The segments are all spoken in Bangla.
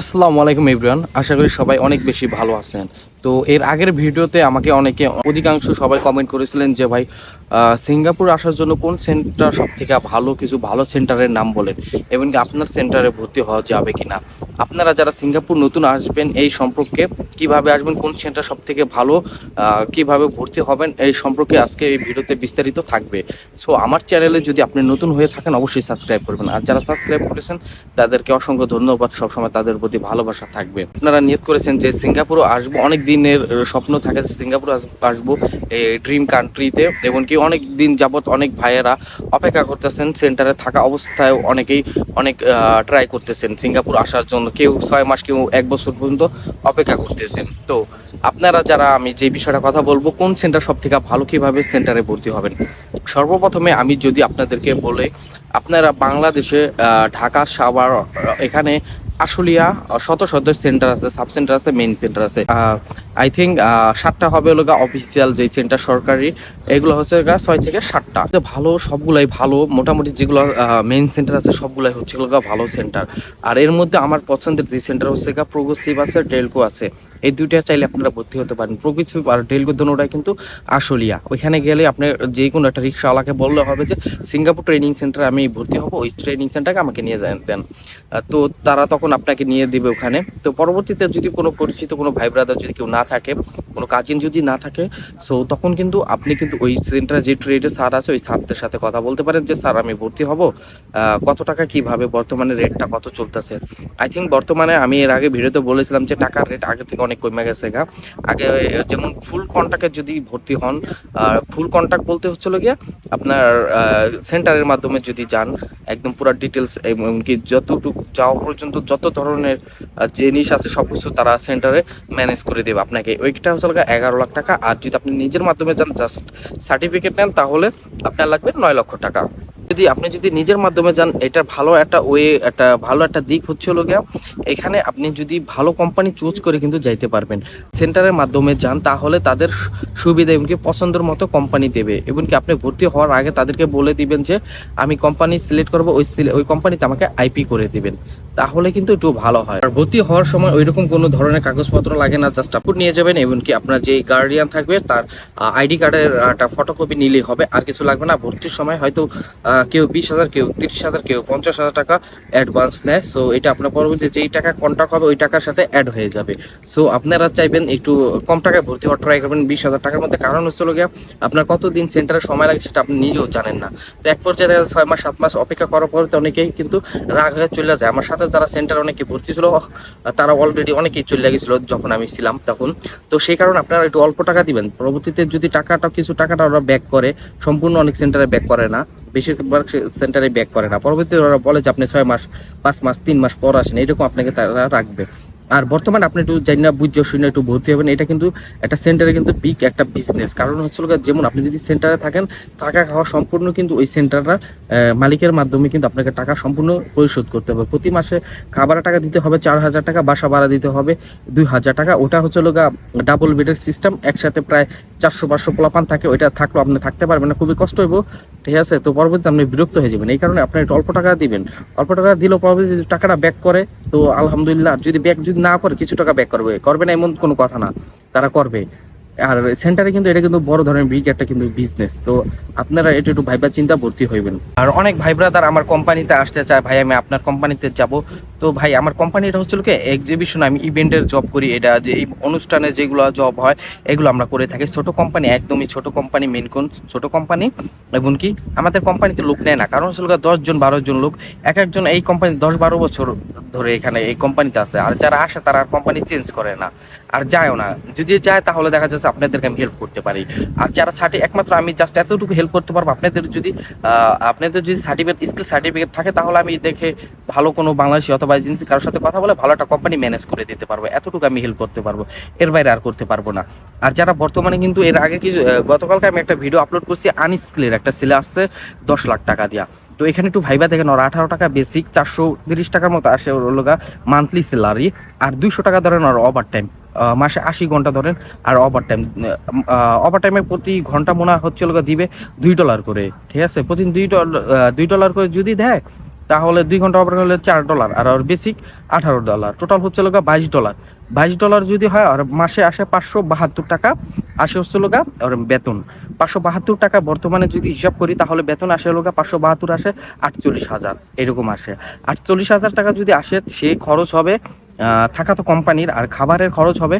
আসসালামু আলাইকুম ইব্রান। আশা করি সবাই অনেক বেশি ভালো আছেন। তো এর আগের ভিডিওতে আমাকে অনেকে, অধিকাংশ সবাই কমেন্ট করেছিলেন যে, ভাই সিঙ্গাপুর আসার জন্য কোন সেন্টার সব থেকে ভালো, কিছু ভালো সেন্টারের নাম বলেন? এবং কি আপনার সেন্টারে ভর্তি হওয়া যাবে কিনা? আপনারা যারা সিঙ্গাপুর নতুন আসবেন, এই সম্পর্কে কীভাবে আসবেন, কোন সেন্টার সব থেকে ভালো কীভাবে ভর্তি হবেন, এই সম্পর্কে আজকে এই ভিডিওতে বিস্তারিত থাকবে। সো আমার চ্যানেলে যদি আপনি নতুন হয়ে থাকেন, অবশ্যই সাবস্ক্রাইব করবেন। আর যারা সাবস্ক্রাইব করেছেন, তাদেরকে অসংখ্য ধন্যবাদ। সবসময় তাদের প্রতি ভালোবাসা থাকবে। আপনারা নিয়ত করেছেন যে সিঙ্গাপুরও আসব, অনেক দিনের স্বপ্ন থাকে যে সিঙ্গাপুর আসব এই ড্রিম কান্ট্রিতে এমনকি অনেক দিন যাবত অনেক ভাইয়েরা অপেক্ষা করতেছেন সেন্টারে থাকা অবস্থায় অনেকেই অনেক ট্রাই করতেছেন সিঙ্গাপুর আসার জন্য। কেউ ছয় মাস, কেউ এক বছর পর্যন্ত অপেক্ষা করতেছেন। তো আপনারা যারা, আমি যে বিষয়টা কথা বলব, কোন সেন্টার সব থেকে ভালো, কীভাবে সেন্টারে ভর্তি হবেন? সর্বপ্রথমে আমি যদি আপনাদেরকে বলে, আপনারা বাংলাদেশে ঢাকা, সাভার, এখানে আশুলিয়া শত শত সেন্টার আছে সাব সেন্টার আছে মেইন সেন্টার আছে। আই থিঙ্ক সাতটা হবে হলো অফিসিয়াল যে সেন্টার সরকারি, এগুলো হচ্ছে গা ছয় থেকে সাতটা। ভালো, সবগুলাই ভালো, মোটামুটি যেগুলো মেইন সেন্টার আছে, সবগুলাই হচ্ছে গা ভালো সেন্টার আর এর মধ্যে আমার পছন্দের যে সেন্টার হচ্ছে গা প্রোগ্রেসিভ আছে ডেলকো আছে। এই দুইটা চাইলে আপনারা ভর্তি হতে পারেন। প্রোগ্রেসিভ আর ডেলকো দুটোটাই কিন্তু আসলিয়া ওইখানে গেলে আপনি যে কোনো একটা রিক্সাওয়ালাকে বললে হবে যে, সিঙ্গাপুর ট্রেনিং সেন্টারে আমি ভর্তি হব, ওই ট্রেনিং সেন্টারকে আমাকে নিয়ে দেন। তো তারা তখন আপনাকে নিয়ে দেবে ওখানে। তো পরবর্তীতে যদি কোনো পরিচিত কোনো ভাই ব্রাদার যদি কেউ না থাকে, কোনো কাজিন যদি না থাকে সো তখন কিন্তু আপনি কিন্তু ওই সেন্টারে যে ট্রেডের স্যার আছে, ওই স্যারদের সাথে কথা বলতে পারেন যে, স্যার, আমি ভর্তি হব। কত টাকা কীভাবে? বর্তমানে রেটটা কত চলতেছে? আই থিঙ্ক বর্তমানে আমি এর আগে ভিডিওতে বলেছিলাম যে, টাকার রেট আগে থেকে অনেক কমে গেছে গা। আগে যেমন ফুল কন্ট্যাক্টে যদি ভর্তি হন ফুল কন্ট্যাক্ট বলতে হচ্ছিল গিয়া আপনার সেন্টারের মাধ্যমে যদি যান, একদম পুরো ডিটেলস এমনকি যতটুকু যাওয়া পর্যন্ত যত ধরনের জিনিস আছে সব কিছু তারা সেন্টারে ম্যানেজ করে দেবে আপনাকে। ওইটা হচ্ছে এগারো লাখ টাকা। আর যদি আপনি নিজের মাধ্যমে যান জাস্ট সার্টিফিকেট নেন, তাহলে আপনার লাগবে নয় লক্ষ টাকা। যদি আপনি যদি নিজের মাধ্যমে যান, এটা ভালো একটা ওয়ে একটা ভালো একটা দিক হচ্ছে হলো গিয়া, এখানে আপনি যদি ভালো কোম্পানি চুজ করে কিন্তু যাইতে পারবেন। সেন্টারের মাধ্যমে যান, তাহলে তাদের সুবিধা এমনকি পছন্দের মতো কোম্পানি দেবে। এমনকি আপনি ভর্তি হওয়ার আগে তাদেরকে বলে দিবেন যে, আমি কোম্পানি সিলেক্ট করব, ওই ওই কোম্পানিতে আমাকে আইপি করে দিবেন। তাহলে কিন্তু একটু ভালো হয়। আর ভর্তি হওয়ার সময় ওইরকম কোনো ধরনের কাগজপত্র লাগে না জাস্ট আপনি নিয়ে যাবেন এমনকি আপনার যে গার্ডিয়ান থাকবে, তার আইডি কার্ডের একটা ফটোকপি নিলেই হবে। আর কিছু লাগবে না, ভর্তির সময় হয়তো কেউ বিশ হাজার, কেউ তিরিশ হাজার, কেউ পঞ্চাশ হাজার টাকা অ্যাডভান্স নেয়। সো এটা আপনার পরবর্তী যেই টাকা কন্ট্যাক্ট হবে, ওই টাকার সাথে অ্যাড হয়ে যাবে। সো আপনারা চাইবেন একটু কম টাকায় ভর্তি হওয়ার ট্রাই করবেন বিশ হাজার টাকার মধ্যে। কারণ হচ্ছে গিয়া, আপনার কতদিন সেন্টারে সময় লাগে সেটা আপনি নিজেও জানেন না। তো এক পর্যায়ে দেখা ছয় মাস, সাত মাস অপেক্ষা করার পর তো অনেকেই কিন্তু রাগ হয়ে চলে যায়। আমার সাথে যারা সেন্টার অনেকে ভর্তি ছিল তারা অলরেডি অনেকেই চলে গেছিল যখন আমি ছিলাম তখন। তো সেই কারণে আপনারা একটু অল্প টাকা দিবেন। পরবর্তীতে যদি টাকাটা, কিছু টাকাটা ওরা ব্যাক করে, সম্পূর্ণ অনেক সেন্টারে ব্যাক করে না। বেশিরভাগ সেন্টারে ব্যাক করে না। পরবর্তীতে ওরা বলে যে, আপনি ছয় মাস, পাঁচ মাস, তিন মাস পর আসেন। এরকম আপনাকে তারা রাখবে। আর বর্তমানে আপনি একটু জানি না, বুঝছ, শুনে একটু ভর্তি হবেন। এটা কিন্তু একটা সেন্টারে কিন্তু বিগ একটা বিজনেস কারণ হচ্ছে হলো যেমন আপনি যদি সেন্টারে থাকেন, টাকা খাওয়া সম্পূর্ণ কিন্তু ওই সেন্টাররা মালিকের মাধ্যমে কিন্তু আপনাকে টাকা সম্পূর্ণ পরিশোধ করতে হবে। প্রতি মাসে খাবার টাকা দিতে হবে চার হাজার টাকা, বাসা ভাড়া দিতে হবে দুই হাজার টাকা। ওটা হচ্ছে হলো ডাবল বেডের সিস্টেম একসাথে প্রায় চারশো, পাঁচশো পোলাপান থাকে, ওইটা থাকলেও আপনি থাকতে পারবেন না, খুবই কষ্ট হইব। ঠিক আছে? তো পরবর্তীতে আপনি বিরক্ত হয়ে যাবেন। এই কারণে আপনি একটু অল্প টাকা দিবেন। অল্প টাকা দিলেও পরবর্তী টাকাটা ব্যাক করে তো আলহামদুলিল্লাহ, যদি ব্যাক যদি না করে, কিছু টাকা ব্যাক করবে। করবে না এমন কোনো কথা না। তারা করবে। আর সেন্টারে কিন্তু এটা কিন্তু বড় ধরনের বিগ একটা কিন্তু বিজনেস তো আপনারা এটা একটু ভাইবা চিন্তা ভর্তি হইবেন। আর অনেক ভাই ব্রাদার আমার কোম্পানিতে আসতে চায়, ভাই আমি আপনার কোম্পানিতে যাব। তো ভাই, আমার কোম্পানিটা হচ্ছিল কি এক্সিবিশন আমি ইভেন্টের জব করি, এটা যে এই অনুষ্ঠানে যেগুলো জব হয়, এগুলো আমরা করে থাকি। ছোট কোম্পানি একদমই ছোট কোম্পানি মেন কোন ছোট কোম্পানি এবং কি আমাদের কোম্পানিতে লোক নেয় না। কারণ হচ্ছিল দশজন বারো জন লোক, এক একজন এই কোম্পানি দশ বারো বছর ধরে এখানে এই কোম্পানিতে আছে। আর যারা আসে, তারা কোম্পানি চেঞ্জ করে না। আর যায়ও না। যদি যায়, তাহলে দেখা যাচ্ছে আপনাদেরকে আমি হেল্প করতে পারি। আর যারা সার্টি একমাত্র আমি জাস্ট এতটুকু হেল্প করতে পারব, আপনাদের যদি আপনাদের যদি সার্টিফিকেট স্কিল সার্টিফিকেট থাকে, তাহলে আমি দেখে ভালো কোনো বাংলাদেশি অথবা এজেন্সি কারোর সাথে কথা বলে ভালো একটা কোম্পানি ম্যানেজ করে দিতে পারব। এতটুকু আমি হেল্প করতে পারব। এর বাইরে আর করতে পারব না। আর যারা বর্তমানে কিন্তু এর আগে কিছু গতকালকে আমি একটা ভিডিও আপলোড করছি আনস্কিলের একটা ছেলে আসছে দশ লাখ টাকা দিয়া। তো এখানে একটু ভাইবা দেখেন, ওর আঠারো টাকা বেসিক চারশো তিরিশ টাকার মতো আসে ওর লোকা মান্থলি স্যালারি আর দুইশো টাকা ধরেন ওর ওভার টাইম মাসে আশি ঘণ্টা ধরেন আর ওভার টাইম ওভার টাইমে প্রতি ঘণ্টা মনে হচ্ছে লোকা দিবে দুই ডলার করে, ঠিক আছে? প্রতিদিন দুই ডলার দুই ডলার করে যদি দেয়, তাহলে দুই ঘণ্টা অপারেট হলে চার ডলার আর ওর বেসিক আঠারো ডলার টোটাল হচ্ছে লোকা বাইশ ডলার বাইশ ডলার যদি হয় আর মাসে আসে পাঁচশো বাহাত্তর টাকা, আসে হচ্ছে লোকা ওর বেতন। পাঁচশো বাহাত্তর টাকা বর্তমানে যদি হিসাব করি, তাহলে বেতন আসে লোকা পাঁচশো বাহাত্তর আসে আটচল্লিশ হাজার, এরকম আসে। আটচল্লিশ হাজার টাকা যদি আসে, সে খরচ হবে থাকা তো কোম্পানির, আর খাবারের খরচ হবে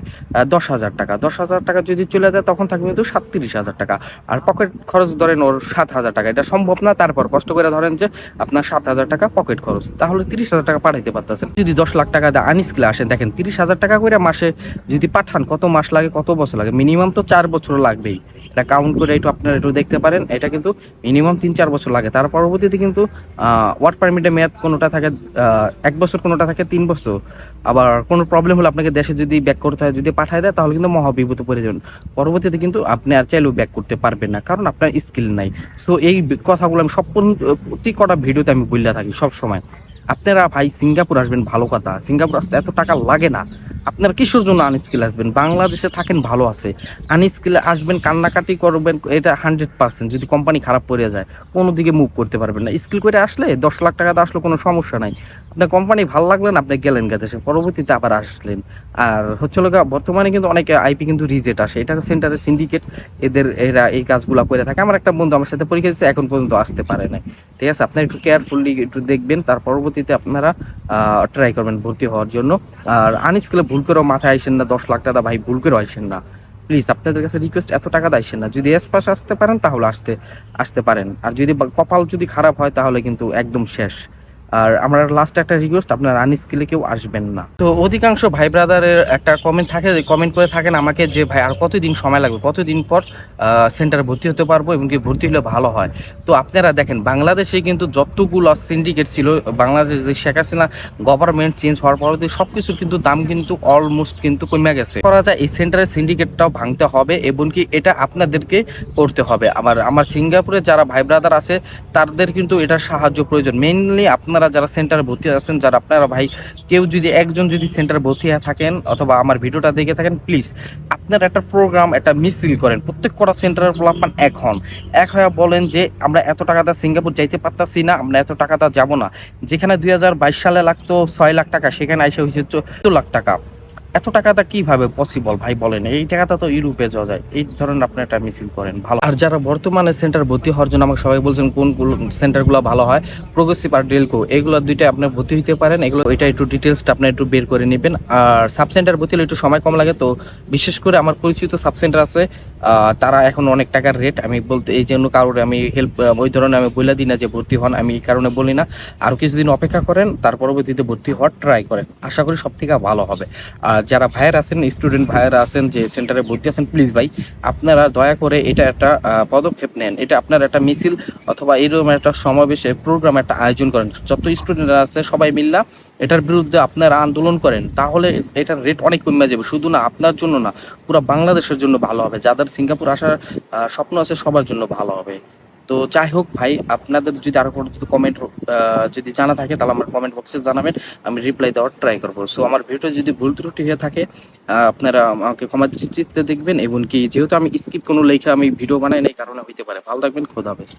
দশ হাজার টাকা। দশ হাজার টাকা যদি চলে যায়, তখন থাকবে কিন্তু সাতত্রিশ হাজার টাকা। আর পকেট খরচ ধরেন ওর সাত হাজার টাকা। এটা সম্ভব না, তারপর কষ্ট করে ধরেন যে আপনার সাত হাজার টাকা পকেট খরচ। তাহলে তিরিশ হাজার টাকা পাঠাইতে পারতেছেন। যদি দশ লাখ টাকা দিয়ে আনস্কিলে আসেন, দেখেন তিরিশ হাজার টাকা করে মাসে যদি পাঠান, কত মাস লাগে, কত বছর লাগে? মিনিমাম তো চার বছর লাগবেই। এটা কাউন্ট করে একটু আপনারা একটু দেখতে পারেন। এটা কিন্তু মিনিমাম তিন চার বছর লাগে। তার পরবর্তীতে কিন্তু ওয়ার্ক পারমিটের মেয়াদ কোনোটা থাকে এক বছর, কোনোটা থাকে তিন বছর। আবার কোনো প্রবলেম হলে আপনাকে দেশে যদি ব্যাক করতে হয়, যদি পাঠায় দেয়, তাহলে কিন্তু মহাবিপদে পড়ে যাবেন পরবর্তীতে কিন্তু আপনি আর চাইলেও ব্যাক করতে পারবেন না, কারণ আপনার স্কিল নাই। সো এই কথাগুলো আমি সব প্রতি কটা ভিডিওতে আমি বললে থাকি সব সময় আপনারা ভাই সিঙ্গাপুর আসবেন, ভালো কথা। সিঙ্গাপুর আসতে এত টাকা লাগে না। আপনারা কিসের জন্য আনস্কিল আসবেন। বাংলাদেশে থাকেন, ভালো আছে। আনস্কিলে আসবেন, কান্নাকাটি করবেন, এটা হান্ড্রেড পার্সেন্ট যদি কোম্পানি খারাপ পড়ে যায়, কোনো দিকে মুভ করতে পারবেন না। স্কিল করে আসলে দশ লাখ টাকা আসলে কোনো সমস্যা নাই। আপনার কোম্পানি ভালো লাগল না, আপনি গেলেন গা দেশে, পরবর্তীতে আবার আসলেন। আর হচ্ছে লোক বর্তমানে কিন্তু অনেক আইপি কিন্তু রিজেক্ট আসে। এটা সেন্টারে সিন্ডিকেট এদের, এরা এই কাজগুলো করে থাকে। আমার একটা বন্ধু আমার সাথে পরীক্ষা দিচ্ছে এখন পর্যন্ত আসতে পারে নাই। ঠিক আছে, আপনারা একটু কেয়ারফুলি একটু দেখবেন, তার পরবর্তীতে আপনারা ট্রাই করবেন ভর্তি হওয়ার জন্য। আর আনস্কিলে ভুল করেও মাথায় আইসেন না, দশ লাখ টাকা ভাই, ভুল করেও আইসেন না। প্লিজ আপনাদের কাছে রিকোয়েস্ট এত টাকা দাইছেন না। যদি এস পাশে আসতে পারেন, তাহলে আসতে আসতে পারেন। আর যদি কপাল যদি খারাপ হয়, তাহলে কিন্তু একদম শেষ। আর আমার লাস্ট একটা রিকোয়েস্ট আপনার আনস্কিলে কেউ আসবেন না। তো অধিকাংশ ভাই ব্রাদারের একটা কমেন্ট থাকে কমেন্ট করে থাকেন আমাকে যে, ভাই, আর কতদিন সময় লাগবে? কতদিন পর সেন্টারে ভর্তি হতে পারব এবং কি ভর্তি হলে ভালো হয়? তো আপনারা দেখেন, বাংলাদেশে কিন্তু যতগুলো সিন্ডিকেট ছিল বাংলাদেশ যে শেখ হাসিনা গভর্নমেন্ট চেঞ্জ হওয়ার পরে সব কিছুর কিন্তু দাম কিন্তু অলমোস্ট কিন্তু কমে গেছে। করা যায় এই সেন্টারের সিন্ডিকেটটাও ভাঙতে হবে এবং কি এটা আপনাদেরকে করতে হবে। আবার আমার সিঙ্গাপুরে যারা ভাই ব্রাদার আছে, তাদের কিন্তু এটা সাহায্য প্রয়োজন। মেইনলি আপনারা যারা সেন্টারে ভর্তি আছেন, যারা আপনারা ভাই, কেউ যদি একজন যদি সেন্টারে ভর্তি হয়ে থাকেন অথবা আমার ভিডিওটা দেখে থাকেন প্লিজ আপনারা একটা প্রোগ্রাম একটা মিসিল করেন। প্রত্যেক কটা সেন্টারের প্লাপান এক হন এক হয়ে বলেন যে, আমরা এত টাকা দা সিঙ্গাপুর যাইতে পারতাছি না, আমরা এত টাকা দা যাব না। যেখানে দুই হাজার বাইশ সালে লাগতো ছয় লাখ টাকা, সেখানে আইসা হয়েছে চোদ্দ লাখ টাকা। এত টাকাটা কীভাবে পসিবল ভাই, বলেন, এই টাকাটা তো ইউরোপে যাওয়া যায়। এই ধরনের আপনি একটা মিছিল করেন, ভালো। আর যারা বর্তমানে সেন্টার ভর্তি হওয়ার জন্য আমাকে সবাই বলছেন, কোন সেন্টারগুলো ভালো হয়? প্রোগ্রেসিভ আর ডেলকো এগুলো দুইটা আপনি ভর্তি হতে পারেন। এগুলো ওইটা একটু ডিটেলসটা আপনি একটু বের করে নেবেন। আর সাব সেন্টার ভর্তি হলে একটু সময় কম লাগে। তো বিশেষ করে আমার পরিচিত সাব সেন্টার আছে তারা এখন অনেক টাকার রেট আমি বলতে, এই জন্য কারোর আমি হেল্প ওই ধরনের আমি বলে দিই না যে ভর্তি হন, আমি এই কারণে বলি না। আরও কিছুদিন অপেক্ষা করেন, তার পরবর্তীতে ভর্তি হওয়ার ট্রাই করেন। আশা করি সব থেকে ভালো হবে। আর যারা ভাইয়ের আছেন স্টুডেন্ট ভাইয়েরা আছেন, যে সেন্টারে ভর্তি আছেন প্লিজ ভাই, আপনারা দয়া করে এটা একটা পদক্ষেপ নেন। এটা আপনার একটা মিছিল অথবা এরকম একটা সমাবেশে প্রোগ্রাম একটা আয়োজন করেন। যত স্টুডেন্টরা আছে, সবাই মিল্লা এটার বিরুদ্ধে আপনারা আন্দোলন করেন। তাহলে এটার রেট অনেক কমে যাবে। শুধু না, আপনার জন্য না, পুরো বাংলাদেশের জন্য ভালো হবে। যাদের সিঙ্গাপুর আসার স্বপ্ন আছে, সবার জন্য ভালো হবে। তো যাই হোক ভাই, আপনাদের যদি আরও কোনো যদি কমেন্ট যদি জানা থাকে, তাহলে আমার কমেন্ট বক্সে জানাবেন, আমি রিপ্লাই দেওয়ার ট্রাই করব। সো আমার ভিডিও যদি ভুল ত্রুটি হয়ে থাকে আপনারা আমাকে ক্ষমা দৃষ্টিতে দেখবেন, এবং কি, যেহেতু আমি স্কিপ কোনো লেখা আমি ভিডিও বানাই নাই, কারণে হইতে পারে। ভালো থাকবেন, খোদা হাফেজ।